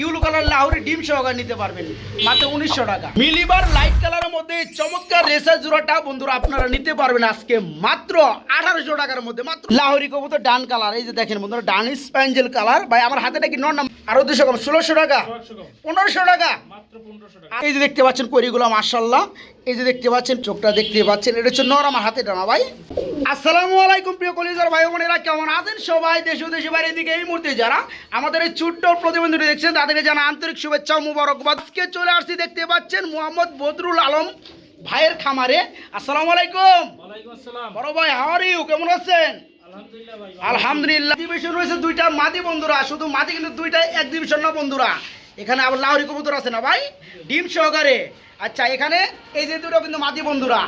Yellow colour Lahori ডিম সহকার নিতে পারবেন। মাত্র উনিশশো টাকা। মিলিবার লাইট কালারের মধ্যে চমৎকার রেসার জোড়াটা বন্ধুরা আপনারা নিতে পারবেন আজকে মাত্র আঠারোশো টাকার মধ্যে। মাত্র লাহোরি কবুতর ডান কালার। এই যে দেখেন বন্ধুরা ডান স্প্যাঞ্জেল কালার। ভাই আমার হাতে নাকি নর নাম আরও দুশো কম ষোলোশো টাকা। পনেরোশো টাকা। এই যে দেখতে পাচ্ছেন করিগুলো মার্শাল্লাহ এই যে দেখতে পাচ্ছেন চোখটা দেখতে পাচ্ছেন এটা হচ্ছে নর আমার হাতে ডানা ভাই। আসসালামু আলাইকুম প্রিয় কলিজার ভাই বোনেরা কেমন আছেন সবাই? দেশ ও দেশে বাইরে দিকে এই মুহূর্তে যারা আমাদের এই ছোট্ট প্রতিবন্ধী দেখছেন তাদেরকে জানা আন্তরিক শুভেচ্ছা ও মুবারকবাদ। আজকে চলে আসছি দেখতে পাচ্ছেন মোহাম্মদ বদরুল আলম ভাইয়ের খামারে। আসসালামু আলাইকুম। আসসালাম। বড় ভাই হাওয়ার ইউ কেমন আছেন? আলহামদুলিল্লাহ রয়েছে দুইটা মাদি বন্ধুরা শুধু মাদি কিন্তু দুইটাই এক ডিভিশন না বন্ধুরা। এখানে আবার লাহরি কবুতর আছে না ভাই? ডিম সহকারে। আচ্ছা এখানে এই যে দুটো কিন্তু মাদি বন্ধুরা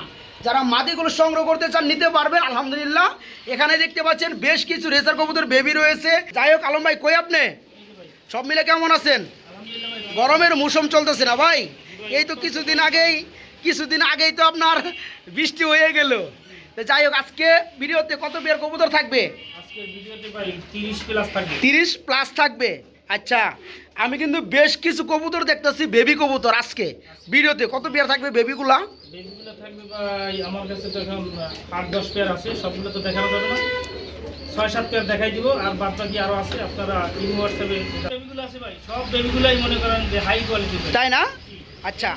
যারা মাদিগুলো সংগ্রহ করতে চান নিতে পারবেন আলহামদুলিল্লাহ। এখানে দেখতে পাচ্ছেন বেশ কিছু রেসার কবুতর বেবি রয়েছে। যাই হোক আলম ভাই কই আপনি? সব মিলে কেমন আছেন? গরমের মৌসুম চলতেছে না ভাই? এই তো কিছুদিন আগেই কিছুদিন আগেই তো আপনার বৃষ্টি হয়ে গেল। তো যাই হোক আজকে ভিডিওতে কত বের কবুতর থাকবে? আজকে ভিডিওতে ভাই 30 প্লাস থাকবে। তিরিশ প্লাস থাকবে। আচ্ছা আমি কিন্তু বেশ কিছু কবুতর দেখতেছি বেবি কবুতর আজকে। ভিডিওতে কত পেয়ার থাকবে বেবিগুলা বেবিগুলো থাকবে ভাই আমার কাছে তো এখন 8 10 পেয়ার আছে সবগুলো তো দেখানো যাবে না। ছয় সাত পেয়ার দেখাই দিব আর বাদ বাকি আরও আছে আপনারা ইমো বেবিগুলো আছে ভাই সব বেবিগুলাই মনে করেন যে হাই কোয়ালিটি তাই না? আচ্ছা।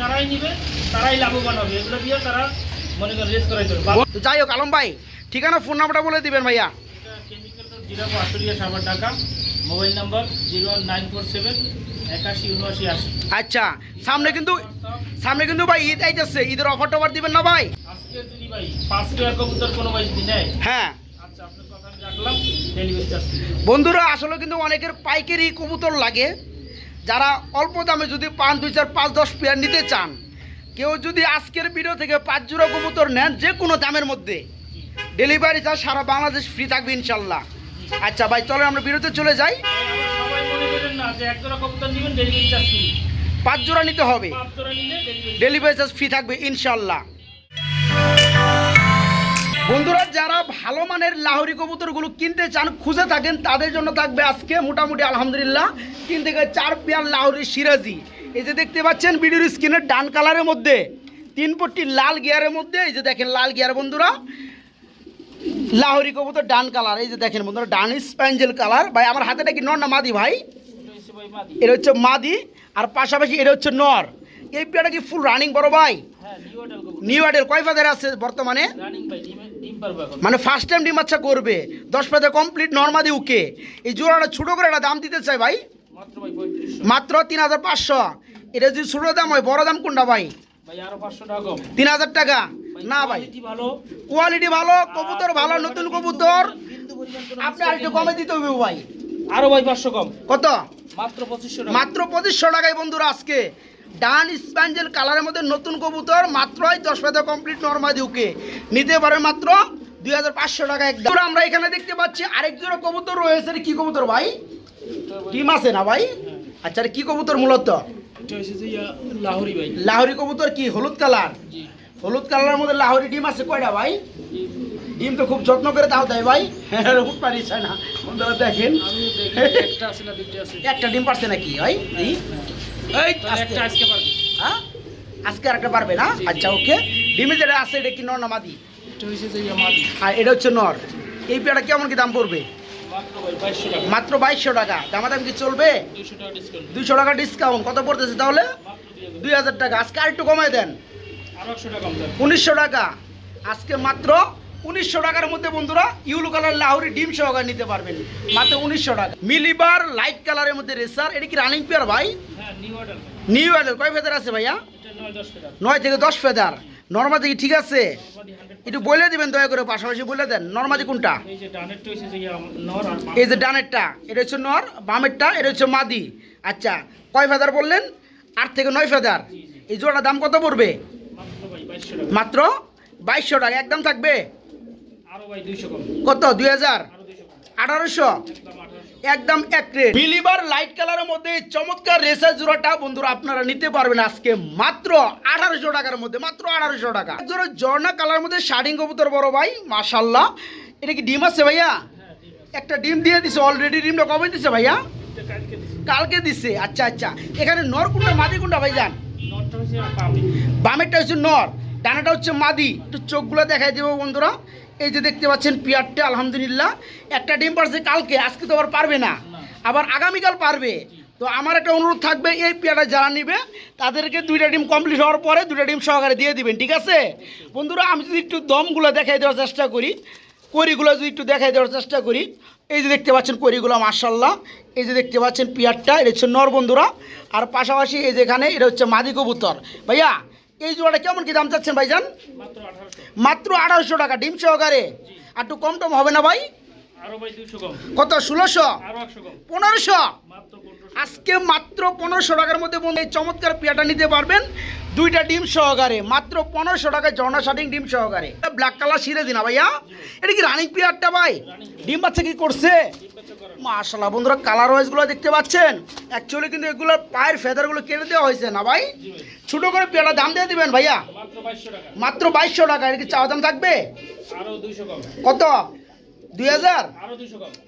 যারাই নিবে তারাই লাভবান হবে। এগুলো দিয়ে তারা মনে করেন রেস করাই তো যাই হোক আলম ভাই ঠিকানা ফোন নাম্বারটা বলে দিবেন ভাইয়া। Chemical Ashulia Dhaka. Mobile number zero one nine four seven একাশি উনআশি আশি। আচ্ছা সামনে কিন্তু সামনে কিন্তু ভাই ঈদ আইতেছে ঈদের অফার টফার দিবেন না ভাই? আজকে যদি ভাই পাঁচ পেয়ার কবুতর কোনো ভাই যদি নেয়? হ্যাঁ। আচ্ছা বন্ধুরা আসলে কিন্তু অনেকের পাইকারি কবুতর লাগে। যারা অল্প দামে যদি পান দুই চার পাঁচ দশ পেয়ার নিতে চান কেউ যদি আজকের ভিডিও থেকে পাঁচ জোড়া কবুতর নেন যে কোনো দামের মধ্যে। ডেলিভারি চার্জ সারা বাংলাদেশ ফ্রি থাকবে ইনশাল্লাহ। আচ্ছা ভাই চলো আমরা ভিডিওতে চলে যাই। পাঁচ জোড়া নিতে হবে। ডেলিভারি চার্জ ফ্রি থাকবে ইনশাল্লাহ বন্ধুরা, যারা ভালো মানের লাহোরি কবুতরগুলো কিনতে চান, খুঁজে থাকেন, তাদের জন্য থাকবে আজকে মোটামুটি আলহামদুলিল্লাহ তিন থেকে চার পেয়ার লাহরি সিরাজি। এই যে দেখতে পাচ্ছেন, ভিডিওর স্ক্রিনের ডান কালারের মধ্যে, তিন পট্টি লাল গিয়ারের মধ্যে, এই যে দেখেন লাল গিয়ার বন্ধুরা লাহোরি কবুতর ডান কালার এই যে দেখেন বন্ধুরা ডান স্প্যাঞ্জেল কালার। ভাই আমার হাতে নাকি নর না মাদি ভাই? এটা হচ্ছে মাদি আর পাশাপাশি এটা হচ্ছে নর। এই পেয়ারটা কি ফুল রানিং বড় ভাই? হ্যাঁ নিউ নিউ আডেল কয় ফাদার আছে বর্তমানে? মানে ফার্স্ট টাইম ডিম বাচ্চা করবে। দশ পাতা কমপ্লিট নর্মাদি উকে। এই জোড়াটা ছোটো করে একটা দাম দিতে চাই ভাই। মাত্র তিন হাজার পাঁচশো। এটা যদি ছোটো দাম হয় বড় দাম কোনটা ভাই? তিন হাজার টাকা। না ভাই। কোয়ালিটি ভালো। কবুতর ভালো নতুন কবুতর। আপনি আর একটু কমে দিতে হবে ভাই। আরও ভাই পাঁচশো কম। কত? মাত্র পঁচিশশো মাত্র পঁচিশশো টাকায় বন্ধুরা আজকে। ডান স্প্যাঞ্জেল কালারের মধ্যে নতুন কবুতর মাত্রই দশ পাতা কমপ্লিট নর্মাদি উকে। নিতে পারেন মাত্র দুই হাজার পাঁচশো টাকা একদম। আমরা এখানে দেখতে পাচ্ছি আরেক জোড়া কবুতর রয়েছে। কি কবুতর ভাই? টিম আছে না ভাই? আচ্ছা এটা কি কবুতর মূলত? লাহোরি ভাই। লাহোরি কবুতর কি? হলুদ কালার? হলুদ কালারের মধ্যে লাহরি ডিম আছে কয়টা ভাই? ডিম তো খুব যত্ন করে দাও তাই ভাই। উঠ পারিস না বন্ধুরা দেখেন। একটা না দুইটা একটা ডিম পারছে নাকি ভাই? এই এই একটা আজকে। পারবে। হ্যাঁ? আজকে আর একটা পারবে না? আচ্ছা ওকে। ডিমে যেটা আছে এটা কি নর না মাদি? এটা হচ্ছে যে মাদি। আর এটা হচ্ছে নর। এই পেয়ারা কেমন কি দাম পড়বে? মাত্র বাইশশো টাকা। টাকা। দামাদাম কি চলবে? দুইশো টাকা ডিসকাউন্ট দুইশো টাকা ডিসকাউন্ট কত পড়তেছে তাহলে? দুই হাজার টাকা। আজকে আর একটু কমায় দেন। উনিশশো টাকা। আজকে মাত্র উনিশশো টাকার মধ্যে বন্ধুরা ইউলো কালার লাহরি ডিম সহকারে নিতে পারবেন। মাত্র উনিশশো টাকা। মিলিবার লাইট কালারের মধ্যে রেসার এটা কি রানিং পেয়ার ভাই? হ্যাঁ নিউ অর্ডার কয় ফেদার আছে ভাইয়া? নয় থেকে দশ ফেদার। নর্মাদি কি ঠিক আছে? একটু বলে দিবেন দয়া করে পাশাপাশি বলে দেন। নর্মাদি কোনটা? এই যে ডানেরটা এটা হচ্ছে নর বামেরটা এটা হচ্ছে মাদি। আচ্ছা কয় ফেদার বললেন? আট থেকে নয় ফেদার। এই জোড়াটার দাম কত পড়বে? মাত্র বাইশশো টাকা একদম থাকবে? ভাই কত? দুই হাজার? আঠারোশো? একদম আঠারোশো একদম এক রেট। মিলিবার লাইট কালারের মধ্যে চমৎকার রেসার জোড়াটা বন্ধুরা আপনারা নিতে পারবেন আজকে মাত্র আঠারোশো টাকার মধ্যে মাত্র আঠারোশো টাকা। জোড়া ঝর্ণা কালার মধ্যে শার্টিং কবুতর বড় ভাই মাশাল্লাহ এটা কি ডিম আছে ভাইয়া? একটা ডিম দিয়ে দিছে অলরেডি ডিমটা কবে দিছে ভাইয়া? কালকে দিছি আচ্ছা আচ্ছা। এখানে নর কোনটা মাদি কোনটা হচ্ছে পাবি বামেরটা হচ্ছে নর। ডানাটা হচ্ছে মাদি। একটু চোখগুলো দেখাই দেবো বন্ধুরা। এই যে দেখতে পাচ্ছেন পিয়ারটা, আলহামদুলিল্লাহ। একটা ডিম পারছে কালকে, আজকে তো আবার পারবে না। আবার আগামীকাল পারবে। তো আমার একটা অনুরোধ থাকবে, এই পেয়ারটা যারা নিবে, তাদেরকে দুইটা ডিম কমপ্লিট হওয়ার পরে দুইটা ডিম সহকারে দিয়ে দিবেন, ঠিক আছে? বন্ধুরা, আমি যদি একটু দমগুলো দেখাই দেওয়ার চেষ্টা করি করিগুলো যদি একটু দেখাই দেওয়ার চেষ্টা করি, এই যে দেখতে পাচ্ছেন করিগুলো মার্শাল্লাহ এই যে দেখতে পাচ্ছেন পিয়ারটা, এটা হচ্ছে নর বন্ধুরা। আর পাশাপাশি এই যেখানে এটা হচ্ছে মাদি কবুতর। ভাইয়া এই জোড়াটা কেমন কি দাম চাচ্ছেন ভাইজান? মাত্র আঠারোশো টাকা ডিম সহকারে। আর একটু কম টম হবে না ভাই? কত ষোলোশো? পনেরোশো? আজকে মাত্র পনেরোশো টাকার মধ্যে বন্ধু এই চমৎকার পিয়াটা নিতে পারবেন। দুইটা ডিম সহকারে মাত্র পনেরোশো টাকায় জর্না শার্টিং ডিম সহকারে। ব্ল্যাক কালার সিরে দিনা ভাইয়া। এটা কি রানিং পিয়ারটা ভাই? ডিম বাচ্চা কি করছে? মাশাল্লাহ বন্ধুরা কালার ওয়াইজগুলো দেখতে পাচ্ছেন? অ্যাকচুয়ালি কিন্তু এগুলোর পায়ের ফেদারগুলো কেটে দেওয়া হয়েছে না ভাই? ছোটো করে পেয়ারা দাম দিয়ে দিবেন ভাইয়া? মাত্র বাইশশো টাকা। এটা কি চাওয়া দাম থাকবে? কত? দুই হাজার?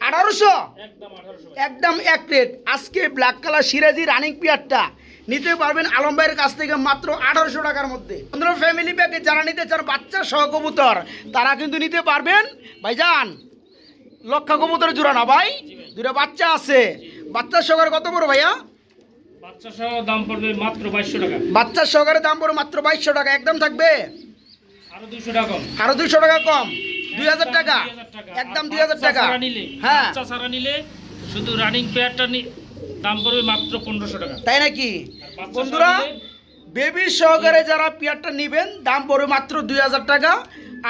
আঠারোশো? একদম আঠারোশো একদম এক রেট আজকে ব্ল্যাক কালার সিরাজি রানিং পিয়ারটা নিতে পারবেন আলম ভাইয়ের কাছ থেকে মাত্র আঠারোশো টাকার মধ্যে। বন্ধুরা ফ্যামিলি প্যাকে যারা নিতে চান বাচ্চা সহ কবুতর তারা কিন্তু নিতে পারবেন। ভাইজান লক্ষা কবুতর জোড়া না ভাই? দুটো বাচ্চা আছে। বাচ্চার সহকারে কত বড় ভাইয়া? বাচ্চা সহ দাম পড়বে মাত্র বাইশশো টাকা। বাচ্চার সহকারে দাম পড়ে মাত্র বাইশশো টাকা। একদম থাকবে? আরও দুইশো টাকা কম। আরও দুইশো টাকা কম? দুই হাজার টাকা? একদম দুই হাজার টাকা? নিলে হ্যাঁ। বাচ্চা ছাড়া নিলে শুধু রানিং পেয়ারটা দাম পড়বে মাত্র পনেরোশো টাকা। তাই নাকি? বন্ধুরা বেবি সহকারে যারা পিয়ারটা নেবেন দাম পড়বে মাত্র দুই হাজার টাকা।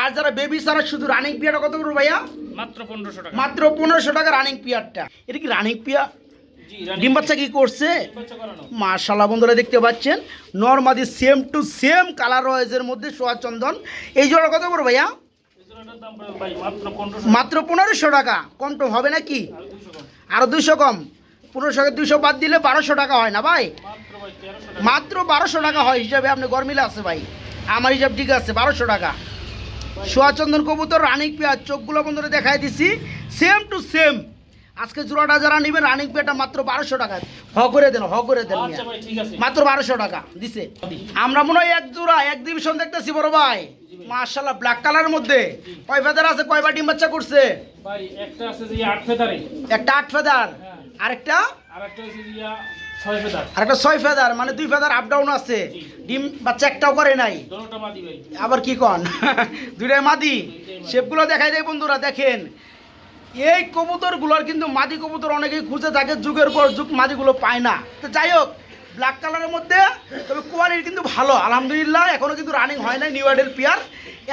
আর যারা বেবি ছাড়া শুধু রানিং পিয়ারটা কত করব ভাইয়া? মাত্র পনেরোশো টাকা। মাত্র পনেরোশো টাকা রানিং পিয়ারটা এটা কি রানিং পিয়ার জি ডিম বাচ্চা কি করছে? করানো। বন্ধুরা দেখতে পাচ্ছেন নর্মাদি সেম টু সেম কালার রয়েছে মধ্যে সোয়া চন্দন। এই জোড়া কত করব ভাইয়া? মাত্র পনেরোশো। টাকা। কম টম হবে নাকি? আর আরও দুশো কম। পনেরোশো দুশো বাদ দিলে বারোশো টাকা হয় না ভাই? মাত্র বারোশো টাকা হয় হিসাবে আপনি গরমিলে আছে ভাই। আমার হিসাব ঠিক আছে বারোশো টাকা। সোয়াচন্দন কবুতর রানিং পেঁয়াজ চোখগুলো বন্ধুরা দেখাই দিছি। সেম টু সেম আজকে জোড়াটা যারা নেবেন রানিং পেয়ারটা মাত্র বারোশো টাকা। হ করে দেন হ করে দেন আচ্ছা মাত্র বারোশো টাকা দিছে। আমরা মনে হয় এক জোড়া এক ডিভিশন দেখতেছি বড় ভাই। মার্শাল্লাহ ব্ল্যাক কালারের মধ্যে। কয় ফেদার আছে কয়বার ডিম বাচ্চা করছে? ভাই একটা আছে যে আট ফেদারে একটা আট ফেদার। হ্যাঁ। আরেকটা? আরেকটা ছয় ফেদার মানে দুই ফেদার আপ ডাউন আছে। ডিম বাচ্চা একটাও করে নাই। আবার কি কন? দুইটাই মাদি। শেপগুলো দেখাই যায় বন্ধুরা দেখেন। এই কবুতরগুলোর কিন্তু মাদি কবুতর অনেকেই খুঁজে থাকে যুগের পর যুগ মাদিগুলো পায় না। তো যাই হোক ব্ল্যাক কালারের মধ্যে তবে কোয়ালিটি কিন্তু ভালো আলহামদুলিল্লাহ। এখনও কিন্তু রানিং হয় নাই নিউ আইডেল পিয়ার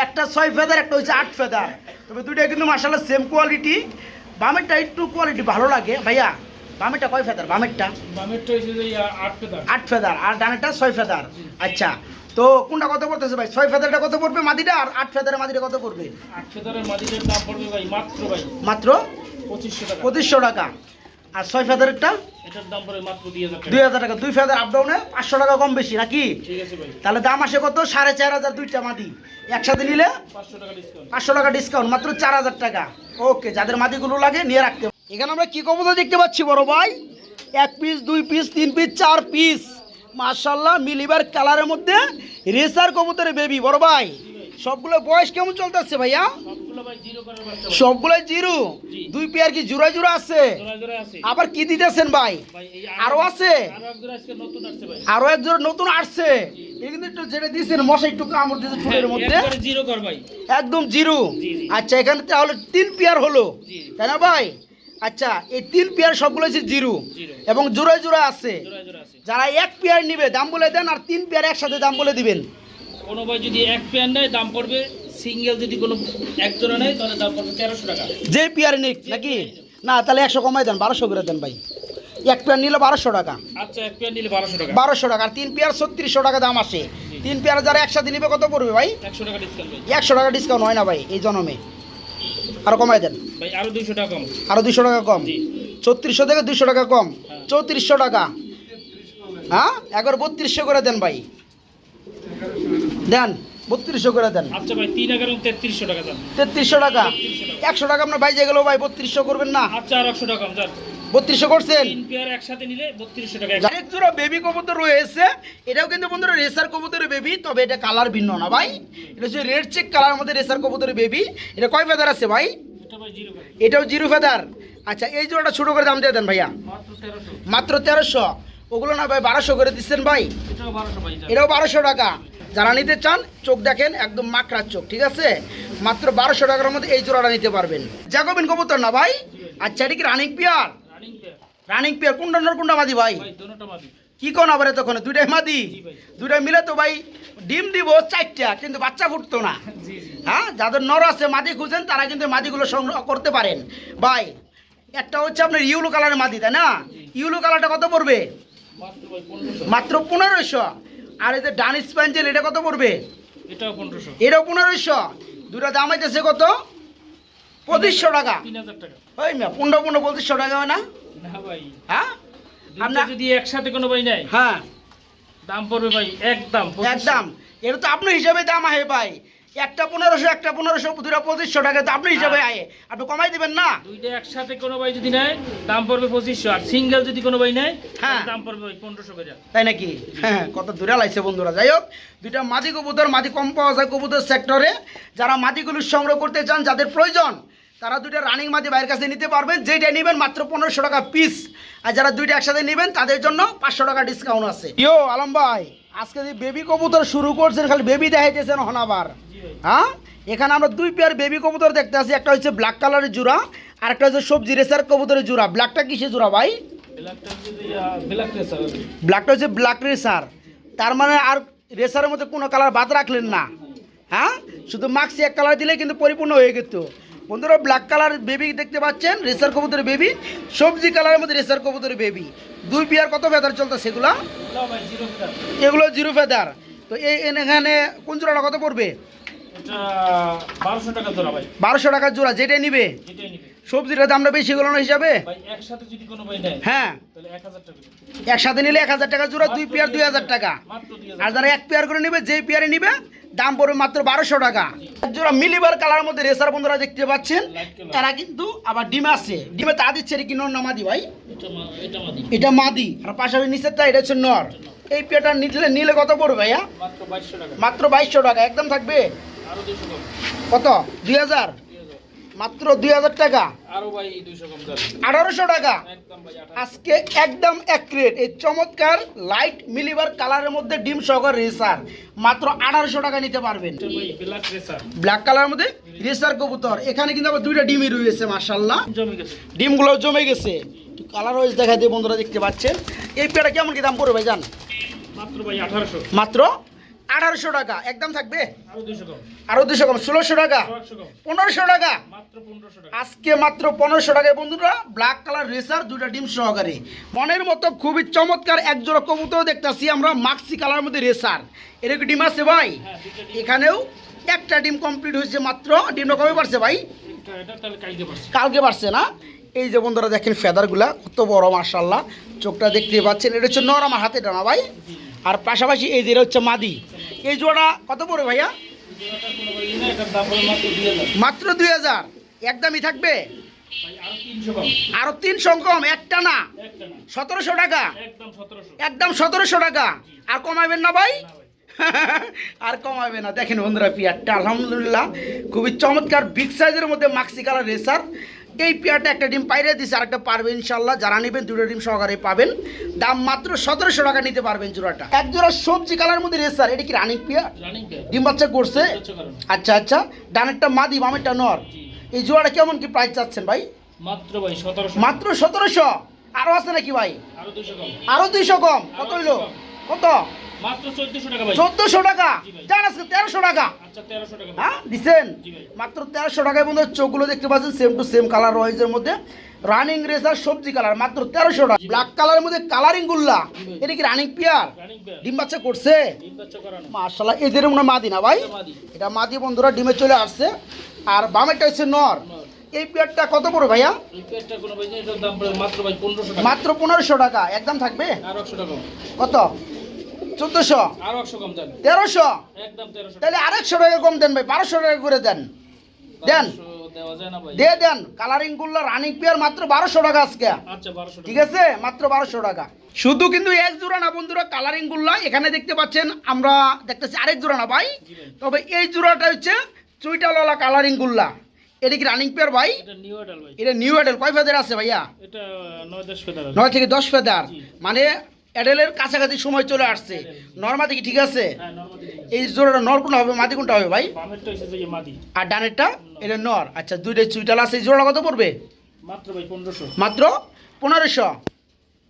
একটা ছয় ফেদার একটা হচ্ছে আট ফেদার। তবে দুইটা কিন্তু মাসাল্লাহ সেম কোয়ালিটি বামেরটা একটু কোয়ালিটি ভালো লাগে। ভাইয়া বামেরটা কয় ফেদার? বামেরটা? আট ফেদার। আট ফেদার। আর ডানেরটা ছয় ফেদার। আচ্ছা তো কোনটা কত পড়তেছে ভাই? ছয় ফেদারটা কত পড়বে মাদিটা আর আট ফেদারের মাদিটা কত পড়বে? আট ফেদারের মাদিটার দাম পড়বে ভাই মাত্র ভাই। মাত্র পঁচিশশো টাকা। পঁচিশশো টাকা। আর ছয় ফেদারেরটা? এটার দাম পড়বে মাত্র দুই হাজার দুই টাকা। দুই ফেদার আপ ডাউনে পাঁচশো টাকা কম বেশি নাকি? ঠিক আছে ভাই। তাহলে দাম আসে কত? সাড়ে চার হাজার দুইটা মাদি একসাথে নিলে পাঁচশো টাকা ডিসকাউন্ট পাঁচশো টাকা ডিসকাউন্ট মাত্র চার হাজার টাকা। ওকে যাদের মাদিগুলো লাগে নিয়ে রাখতে হবে। এখানে আমরা কি কবুতর দেখতে পাচ্ছি বড় ভাই? এক পিস দুই পিস তিন পিস চার পিস মার্শাল্লাহ মিলিবার কালারের মধ্যে রেসার কবুতরের বেবি বড় ভাই। সবগুলো বয়স কেমন চলতেছে ভাইয়া? সবগুলো জিরো। দুই পেয়ার কি জোড়া জোড়া আছে? আবার কি দিতেছেন ভাই? আরও আছে? আরও এক জোড়া নতুন আসছে কিন্তু একটু যেটা দিয়েছেন মশা একটু কামড় দিয়েছে ঠোঁটের মধ্যে। একদম জিরো। আচ্ছা এখানে তাহলে তিন পেয়ার হলো। তাই না ভাই? আচ্ছা এই তিন পেয়ার সবগুলো হচ্ছে জিরো। এবং জোড়ায় জোড়ায় আছে। জোড়া জোড়া আছে। যারা এক পেয়ার নিবে দাম বলে দেন আর তিন পেয়ার একসাথে দাম বলে দিবেন। কোনো ভাই যদি এক পেয়ার নেয় দাম পড়বে সিঙ্গেল যদি কোনো এক জোড়া নেয় তাহলে দাম পড়বে তেরোশো টাকা। যে পেয়ার নিক নাকি? না তাহলে একশো কমাই দেন বারোশো করে দেন ভাই। এক পেয়ার নিলে বারোশো টাকা। আচ্ছা এক পেয়ার নিলে বারোশো টাকা। বারোশো টাকা আর তিন পেয়ার ছত্রিশশো টাকা দাম আসে। তিন পেয়ার যারা একসাথে নিবে কত পড়বে ভাই? একশো টাকা ডিসকাউন্ট একশো টাকা ডিসকাউন্ট হয় না ভাই এই জন্মে। আরও কমাই দেন। ভাই আরও দুইশো টাকা কম। চৌত্রিশশো দুশো টাকা কম। চৌত্রিশশো থেকে দুইশো টাকা কম। হ্যাঁ। চৌত্রিশশো টাকা। হ্যাঁ? একবার বত্রিশশো করে দেন ভাই। দেন বত্রিশশো করে দেন। আচ্ছা ভাই তিন এগারো তেত্রিশশো টাকা তেত্রিশশো টাকা। একশো টাকা আপনার ভাই যে গেলেও ভাই বত্রিশশো করবেন না। আচ্ছা আর একশো টাকা বত্রিশশো করছেন? জোড়া বেবি কবুতর রয়েছে। এটাও কিন্তু বন্ধুরা রেসার কবুতরের বেবি তবে এটা কালার ভিন্ন না ভাই। এটা হচ্ছে রেড চেক কালার মধ্যে রেসার কবুতরের বেবি এটা কয় ফেদার আছে ভাই? এটাও জিরো ফেদার আচ্ছা এই জোড়াটা ছোট করে দাম দিয়ে দেন ভাইয়া। মাত্র তেরোশো। ওগুলো না ভাই বারোশো করে দিচ্ছেন ভাই। এটাও বারোশো টাকা। যারা নিতে চান চোখ দেখেন একদম মাকড়ার চোখ ঠিক আছে? মাত্র বারোশো টাকার মধ্যে এই জোড়াটা নিতে পারবেন। জাগবিন কবুতর না ভাই? আচ্ছা এটা কি রানিং পিয়ার রানিং পেয়ার কোনটা নর কোনটা মাদি ভাই? কি কোন আবার তখন দুইটাই মাদি? দুইটাই মিলে তো ভাই ডিম দিব চারটা কিন্তু বাচ্চা ফুটতো না। হ্যাঁ যাদের নর আছে মাদি খুঁজেন তারা কিন্তু মাদিগুলো সংগ্রহ করতে পারেন। ভাই একটা হচ্ছে আপনার ইউলো কালারের মাদি তাই না? ইউলো কালারটা কত পড়বে? মাত্র পনেরোশো। আর এই যে ডান স্প্যাঞ্জেল এটা কত পড়বে? এটাও পনেরোশো। দুটো দাম হইতেছে কত? পঁচিশশো টাকা। টাকা। ওই মিয়া পনেরো পনেরো পঁচিশশো টাকা হয় না? না ভাই। হ্যাঁ? দুইটা যদি একসাথে কোনো ভাই নেয় হ্যাঁ। দাম পড়বে ভাই একদম একদম। এটা তো আপনার হিসাবে দাম আহে ভাই। একটা পনেরোশো একটা পনেরোশো দুটা পঁচিশশো টাকা তো আপনার হিসাবে আহে। আপনি কমাই দিবেন না। দুইটা একসাথে কোনো ভাই যদি নেয় দাম পড়বে পঁচিশশো। আর সিঙ্গেল যদি কোনো ভাই নেয় হ্যাঁ। দাম পড়বে ভাই পনেরোশো করে। তাই নাকি? হ্যাঁ কত দূরে লাইছে বন্ধুরা। যাই হোক দুইটা মাদি কবুতর মাদি কম পাওয়া যায় কবুতর সেক্টরে যারা মাদিগুলো সংগ্রহ করতে চান যাদের প্রয়োজন তারা দুইটা রানিং মাদি বাইরের কাছে নিতে পারবেন। যেটা নেবেন মাত্র পনেরোশো টাকা পিস আর যারা দুইটা একসাথে নেবেন, তাদের জন্য পাঁচশো টাকা ডিসকাউন্ট আছে। ইয়ো, আলম ভাই, আজকে যে বেবি কবুতর শুরু করছেন, খালি বেবি দেখাইতেছেন হনাবার হ্যাঁ? এখানে আমরা দুই পেয়ার বেবি কবুতর দেখতে আছি। একটা হচ্ছে ব্ল্যাক কালারের জোড়া, আর একটা হচ্ছে সবজি রেসার কবুতরের জোড়া। ব্ল্যাকটা কিসের জোড়া ভাই? ব্ল্যাকটা হচ্ছে ব্ল্যাক রেসার তার মানে আর রেসারের মধ্যে কোনো কালার বাদ রাখলেন না। হ্যাঁ? শুধু মাক্সি এক কালার দিলে কিন্তু পরিপূর্ণ হয়ে যেত বন্ধুরা ব্ল্যাক কালার বেবি দেখতে পাচ্ছেন রেসার কবুতরের বেবি সবজি কালারের মধ্যে রেসার কবুতরের বেবি দুই পেয়ার কত ফেদার চলতো সেগুলা? এগুলো জিরো ফেদার তো এই এখানে কোন জোড়াটা কত পড়বে? বারোশো টাকা জোড়া টাকার জোড়া যেটাই নিবে। সবজির দামটা বেশি গেল না হিসাবে? হ্যাঁ। একসাথে নিলে এক হাজার টাকা জোড়া দুই পেয়ার দুই হাজার টাকা। আর যারা এক পেয়ার করে নিবে যেই পেয়ারে নিবে দাম পড়বে মাত্র বারোশো টাকা। জোড়া মিলিবার কালার মধ্যে রেসার বন্ধুরা দেখতে পাচ্ছেন। তারা কিন্তু আবার ডিম আছে। ডিমে তা দিচ্ছে কি নর না মাদি ভাই? এটা মাদি। আর পাশাপাশি নিচেরটা এটা হচ্ছে নর। এই পেটার নিলে নিলে কত পড়বে ভাইয়া? মাত্র বাইশশো টাকা। মাত্র বাইশশো টাকা। একদম থাকবে? কত? দুই হাজার। মাত্র দুই হাজার টাকা। আঠারোশো টাকা। আজকে একদম অ্যাক্রেট এই চমৎকার লাইট মিলিবার কালারের মধ্যে ডিম সহকার রেসার মাত্র আঠারোশো টাকা নিতে পারবেন। ব্ল্যাক রেসার ব্ল্যাক কালার মধ্যে রেসার কবুতর। এখানে কিন্তু আবার দুইটা ডিমই রয়েছে মার্শাল্লাহ জমে গেছে। ডিমগুলো জমে গেছে। কালার ওয়াইজ দেখা দিয়ে বন্ধুরা দেখতে পাচ্ছেন। এই পেয়ারা কেমন কি দাম পড়বে ভাই জান? মাত্র ভাই আঠারোশো। মাত্র আঠারোশো টাকা। একদম থাকবে? আরও দুশো কম। ষোলোশো টাকা? পনেরোশো টাকা? আজকে মাত্র পনেরোশো টাকায় বন্ধুরা ব্ল্যাক কালার রেসার দুইটা ডিম সহকারে। মনের মতো খুবই চমৎকার এক জোড়া কবুতর দেখতেছি আমরা মাক্সি কালার মধ্যে রেসার এটা কি ডিম আছে ভাই? হ্যাঁ। এখানেও একটা ডিম কমপ্লিট হয়েছে মাত্র। ডিমটা কবে পারছে ভাই? কালকে পারছে না? এই যে বন্ধুরা দেখেন ফেদারগুলা কত বড় মার্শাল্লাহ চোখটা দেখতে পাচ্ছেন এটা হচ্ছে নর আমার হাতে ডানা ভাই। আর পাশাপাশি এই যে হচ্ছে মাদি। এই জোড়া কত পড়বে ভাইয়া? মাত্র দুই হাজার। একদমই থাকবে? আরও কম তিন সংকম একটা না? সতেরোশো টাকা? একদম সতেরোশো টাকা। আর কমাবেন না ভাই? আর কমাবে না। দেখেন বন্ধুরা, পিয়ারটা আলহামদুলিল্লাহ খুবই চমৎকার বিগ সাইজের মধ্যে মাক্সি কালার রেসার এই পেয়ারটা একটা ডিম পাইরে দিচ্ছে আর একটা পারবে ইনশাল্লাহ যারা নেবেন দুটো ডিম সহকারে পাবেন। দাম মাত্র সতেরোশো টাকা নিতে পারবেন জোড়াটা। এক জোড়া সবজি কালার মধ্যে রেসার এটা কি রানিং পেয়ার? ডিম বাচ্চা করছে? আচ্ছা আচ্ছা। ডানেরটা মাদি বামেরটা নর। এই জোড়াটা কেমন কি প্রাইস চাচ্ছেন ভাই? মাত্র ভাই সতেরোশো। মাত্র সতেরোশো। আরও আছে নাকি ভাই? আরও দুইশো কম। আরও দুইশো কম। কত হইল? কত? মাত্র টাকা ভাই। টাকা? জি জান আজকে তেরোশো টাকা? আচ্ছা টাকা হ্যাঁ মাত্র টাকায় বন্ধু চোখগুলো দেখতে পাচ্ছেন সেম টু সেম কালার রয়েছে মধ্যে। রানিং রেসার সবজি কালার মাত্র টাকা। ব্ল্যাক কালারের মধ্যে কালারিং গুল্লা। এটা কি রানিং পিয়ার ডিম বাচ্চা করছে? ডিম বাচ্চা করানো। মার্শাল্লাহ এদের মনে মাদি না ভাই? এটা মাদি। বন্ধুরা ডিমে চলে আসছে। আর বামেরটা হচ্ছে নর। এই পেয়ারটা কত পড়বে ভাইয়া? পড়ে মাত্র পনেরোশো টাকা। মাত্র পনেরোশো টাকা। একদম থাকবে? কত? চোদ্দোশো? তেরোশো? তাহলে আরেকশো টাকা কম দেন ভাই বারোশো টাকা করে দেন। দেন। দিয়ে দেন। কালারিংগুলো রানিং পেয়ার মাত্র বারোশো টাকা আজকে। আচ্ছা ঠিক আছে? মাত্র বারোশো টাকা। শুধু কিন্তু এক জোড়া না বন্ধুরা কালারিংগুলা এখানে দেখতে পাচ্ছেন আমরা দেখতেছি আরেক জোড়া না ভাই। তবে এই জোড়াটা হচ্ছে চুইটালওয়ালা কালারিং গুল্লা এটা কি রানিং পেয়ার ভাই? এটা নিউ অ্যাডাল অ্যাডেল কয় ফেদার আছে ভাইয়া? নয় থেকে দশ ফেদার। মানে অ্যাডেলের কাছাকাছি সময় চলে আসছে। নর্মাদি দিকে ঠিক আছে? হ্যাঁ এই জোড়াটা নর কোনটা হবে? মাদি কোনটা হবে ভাই? আর ডানেরটা? এটা নর। আচ্ছা দুইটাই চুইটাল আছে। এই জোড়া কত পড়বে? মাত্র ভাই পনেরোশো। মাত্র পনেরোশো?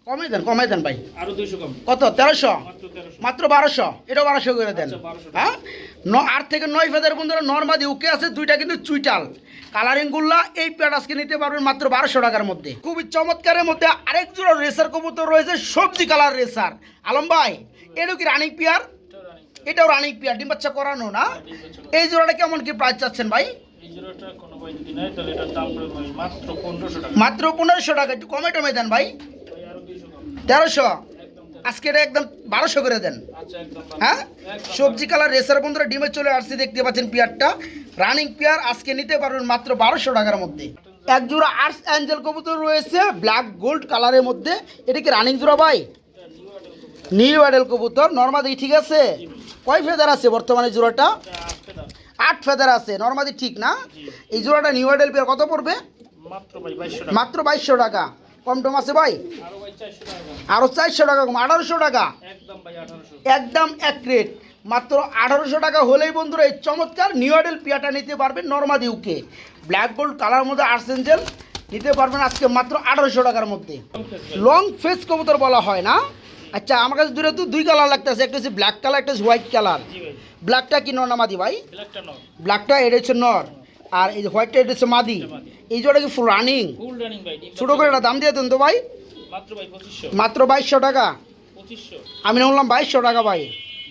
কমাই দেন কমে দেন ভাই। আরও দুইশো কম। কত? তেরোশো? মাত্র বারোশো? এটাও বারোশো করে দেন। আচ্ছা, 1200 হ্যাঁ? ন আট থেকে নয় ফেদার বন্ধুরা নর্মাদি উকে আছে দুইটা কিন্তু চুইটাল। কালারিং গুল্লা এই প্যাড আজকে নিতে পারবেন মাত্র বারোশো টাকার মধ্যে। খুবই চমৎকারের মধ্যে আরেক জোড়া রেসার কবুতর রয়েছে সবজি কালার রেসার। আলম ভাই এটা কি রানিং পিয়ার এটাও রানিং পিয়ার ডিম বাচ্চা করানো না? করা। এই জোড়াটা কেমন কি প্রাইস চাচ্ছেন ভাই? মাত্র পনেরোশো টাকা। একটু কমে টমে দেন ভাই ভাই আরও দুইশো কম তেরোশো। আজকে এটা একদম বারোশো করে দেন। আচ্ছা হ্যাঁ? সবজি কালার রেসার বন্ধুরা ডিমে চলে আসছে দেখতে পাচ্ছেন পেয়ারটা রানিং পেয়ার আজকে নিতে পারবেন মাত্র বারোশো টাকার মধ্যে। এক জোড়া আর্টস অ্যাঞ্জেল কবুতর রয়েছে ব্ল্যাক গোল্ড কালারের মধ্যে। এটা কি রানিং জোড়া ভাই? নিউ অ্যাডাল কবুতর নর্মাদি ঠিক আছে? কয় ফেদার আছে বর্তমানে জোড়াটা? আট ফেদার আছে নর্মাদি ঠিক না? এই জোড়াটা নিউ অ্যাডেল পেয়ার কত পড়বে? মাত্র বাইশশো টাকা। কম টম আছে ভাই। আরও চারশো টাকা কম। আঠারোশো টাকা? একদম এক রেট। মাত্র আঠারোশো টাকা হলেই বন্ধুরা এই চমৎকার নিউ আইডেল পিয়াটা নিতে পারবেন নর্মাদি উকে ব্ল্যাক গোল্ড কালার মধ্যে আর্সেঞ্জেল নিতে পারবেন আজকে মাত্র আঠারোশো টাকার মধ্যে। লং ফেস কবুতর। বলা হয় না? আচ্ছা আমার কাছে দূরে তো দুই কালার লাগতেছে একটা হচ্ছে ব্ল্যাক কালার একটা হচ্ছে হোয়াইট কালার ব্ল্যাকটা কি নর না ভাই ব্ল্যাকটা এটা হচ্ছে নর আর এই যে হোয়াইটটা এটা হচ্ছে মাদি। এই জোড়া কি ফুল রানিং ফুল রানিং ভাই ডিম ছোটো করে একটা দাম দিয়ে দেন তো ভাই। মাত্র বাইশশো টাকা। আমি না বললাম বাইশশো টাকা ভাই।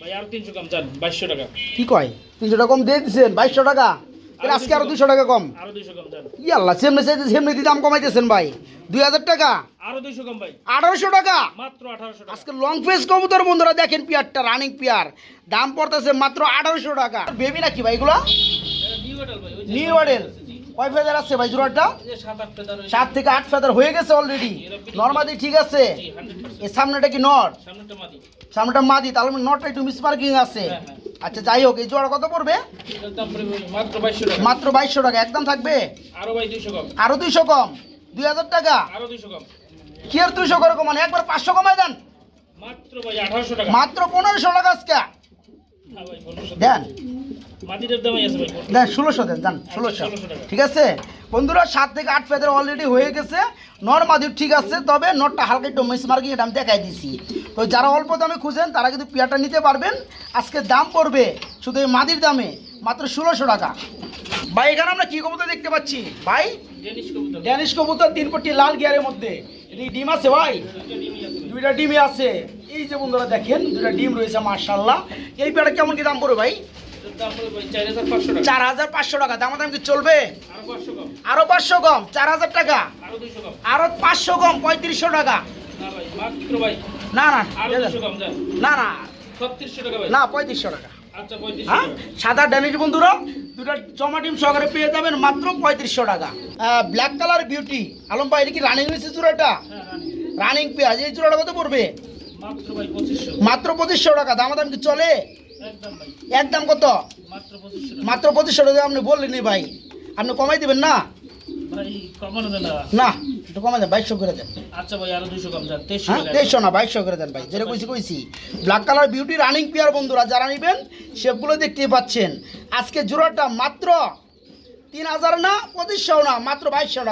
ভাই আরও তিনশো কম যান বাইশশো টাকা। কি কয়? তিনশো টাকা কম দিয়ে দিচ্ছেন বাইশশো টাকা। আজকে আরও দুশো টাকা কম। ই আল্লাহ সেমনি চাইতে সেমনি দাম কমাইতেছেন ভাই। দুই হাজার টাকা। আরও দুইশো কম ভাই। আঠারোশো টাকা। মাত্র আঠারোশো টাকা। আজকে লং ফেস কবুতর বন্ধুরা দেখেন পিয়ারটা রানিং পিয়ার। দাম পড়তেছে মাত্র আঠারোশো টাকা। বেবি নাকি ভাই এগুলো? নিউ মডেল কয় ফেদার আছে ভাই জোড়াটা? সাত থেকে আট ফেদার হয়ে গেছে অলরেডি নর্মাদি ঠিক। আছে। এর সামনেটা কি নট? সামনেটা মাদি। তাহলে নটটা একটু মিসমার্কিং আছে। হ্যাঁ, হ্যাঁ। আচ্ছা যাই হোক এই জোড়া কত পড়বে? মাত্র বাইশশো টাকা। একদম থাকবে? আরও দুইশো কম। দুই হাজার টাকা? কি আর দুইশো করে কমান? একবার পাঁচশো কমাই দেন। মাত্র পনেরোশো টাকা আজকে। দেন। দেন ষোলোশো দেন দেন ষোলোশো। ঠিক আছে? বন্ধুরা সাত থেকে আট ফেদের অলরেডি হয়ে গেছে। নর মাদির ঠিক আছে তবে নটটা হালকা একটু মিস মার্কিং এটা আমি দেখাই দিছি। তো যারা অল্প দামে খুঁজেন তারা কিন্তু পেয়ারটা নিতে পারবেন। আজকে দাম পড়বে শুধু এই মাদির দামে মাত্র ষোলোশো টাকা। ভাই এখানে আমরা কি কবুতর দেখতে পাচ্ছি? ভাই ড্যানিশ কবুতর। তিন কোটি লাল গিয়ারের মধ্যে। এদিকে ডিম আছে ভাই? দুইটা ডিমই আছে। ভাই। দুইটা ডিমই আছে। এই যে বন্ধুরা দেখেন দুইটা ডিম রয়েছে মার্শাল্লাহ এই পেয়ারটা কেমন কি দাম পড়বে ভাই? চার হাজার পাঁচশো টাকা। দাম দাম কি চলবে? আরও পাঁচশো কম। চার হাজার টাকা? আরও পাঁচশো কম? পঁয়ত্রিশশো টাকা? না না না পঁয়ত্রিশশো টাকা। আচ্ছা হ্যাঁ? সাদা ড্যানিশ বন্ধুরা দুটা জমা ডিম সহকারে পেয়ে যাবেন মাত্র পঁয়ত্রিশশো টাকা। ব্ল্যাক কালার বিউটি আলম ভাই এটা কি রানিং হয়েছে চূড়াটা? হ্যাঁ রানি। রানিং পেঁয়াজ। এই চূড়াটা কত পড়বে? মাত্র পঁচিশশো। টাকা। দাম দাম কি চলে? একদম কত? মাত্র পঁচিশশো টাকা। আপনি বললেনি ভাই। আপনি কমাই দেবেন না? না। একটু কমাই দেন বাইশশো করে দেন। আচ্ছা ভাই আরও দুইশো কম যান তেইশশো হ্যাঁ না বাইশশো করে দেন ভাই যেটা কইছি কইছি। Black colour beauty running pair বন্ধুরা যারা নেবেন সেগুলো দেখতে পাচ্ছেন। আজকে জোড়াটা মাত্র তিন হাজার না পঁচিশশো না মাত্র বাইশশো